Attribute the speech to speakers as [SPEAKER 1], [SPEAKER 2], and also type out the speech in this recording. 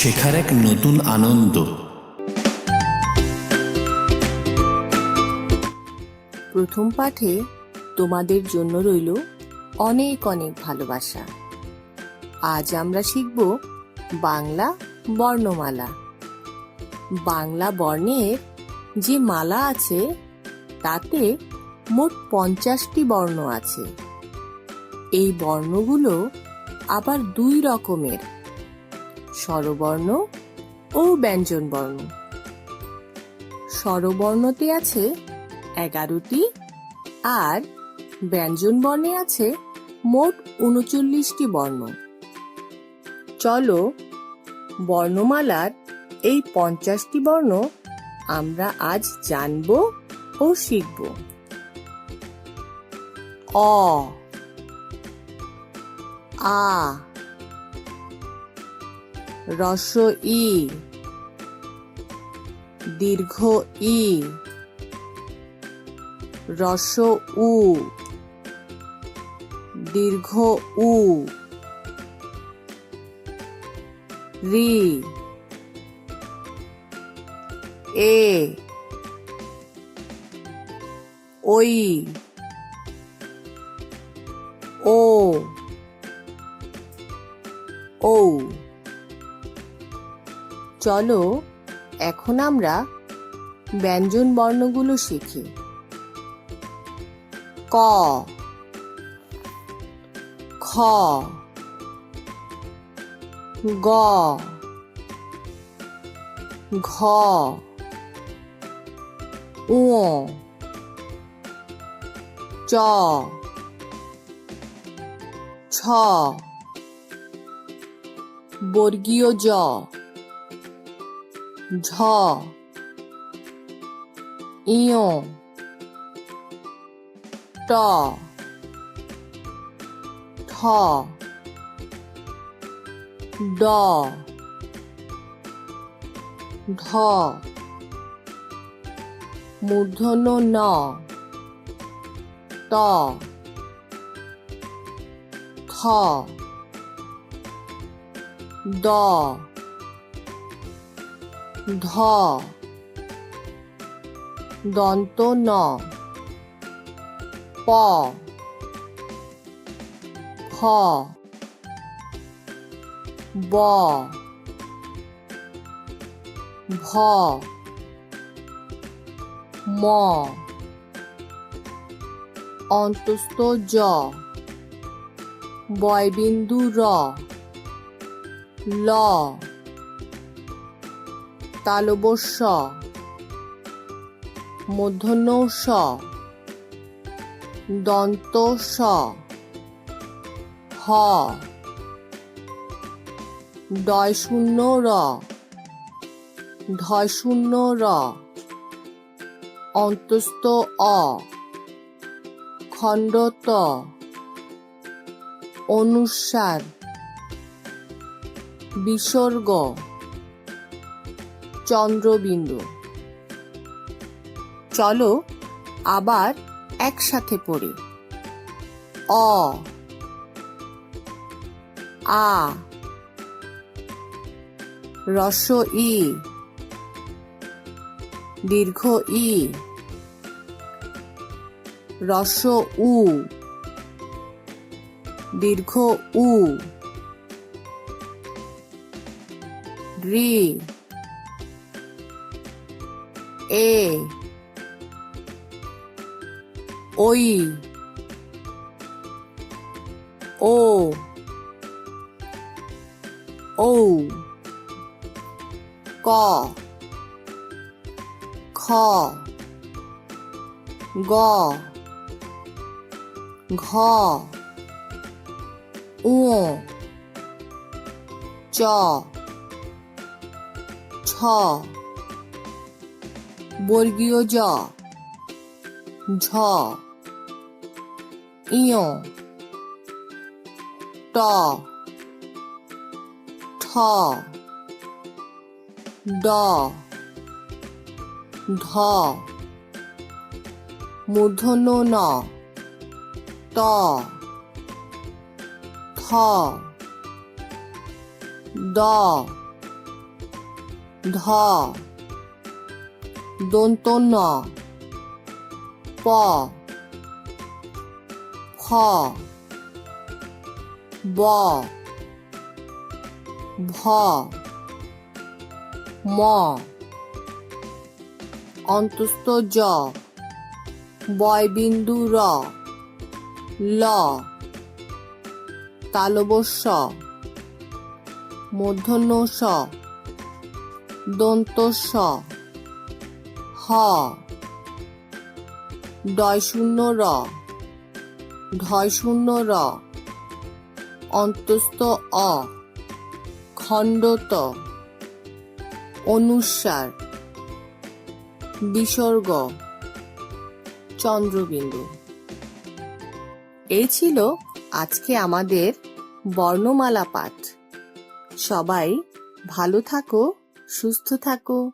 [SPEAKER 1] শেখার এক নতুন আনন্দ।
[SPEAKER 2] প্রথম পাঠে তোমাদের জন্য রইল অনেক অনেক ভালোবাসা। আজ আমরা শিখব বাংলা বর্ণমালা। বাংলা বর্ণের যে মালা আছে, তাতে মোট পঞ্চাশটি বর্ণ আছে। এই বর্ণগুলো আবার দুই রকমের। স্বরবর্ণ ও ব্যঞ্জনবর্ণ। স্বরবর্ণতে আছে এগারোটি আর ব্যঞ্জন বর্ণে আছে মোট উনচল্লিশটি বর্ণ। চলো বর্ণমালার এই পঞ্চাশটি বর্ণ আমরা আজ জানব ও শিখব। অ, আ রস ই দীর্ঘ ই রস উ দীর্ঘ উ রি এ ওই ও ও চলো, এখন আমরা ব্যঞ্জন বর্ণগুলো শিখি। ক। খ। গ। ঘ। উ চ। ছ। বর্গীয় জ। ঝ ইয় ট ঠ ড ঢ মূর্ধন্য ন ত থ দ ধ। দন্ত ন। প। ফ ব। ভ। ম। অন্তস্থ জ। বয়বিন্দু র। ল। তালবস্য। মূর্ধন্য স দন্ত স হ। ডয় শূন্য র ধয় শূন্য র অন্তস্থ অ। খণ্ডত। অনুসার। বিসর্গ। চন্দ্রবিন্দু। চলো আবার একসাথে পড়ি। অ, আ রস ই, দীর্ঘ ই রস উ, দীর্ঘ উ রি এ ওই ও ও ক খ গ ঘ উ চ ছ বর্গীয় জ। ঝ। ইয়। ট। ঠ। ড। ধ। মূর্ধন্য ন। ত। থ। দ। ধ। দন্ত ন প। ফ ব। ভ। ম। অন্তস্থ জ। বয়বিন্দু র। ল। তালবস্য মূর্ধন্য স দন্ত হ। ডয় শূন্য র। ঢয় শূন্য র। অন্তস্থ অ। খণ্ডত। অনুসার। বিসর্গ। চন্দ্রবিন্দু। এই ছিল আজকে আমাদের বর্ণমালা পাঠ। সবাই ভালো থাকো, সুস্থ থাকো।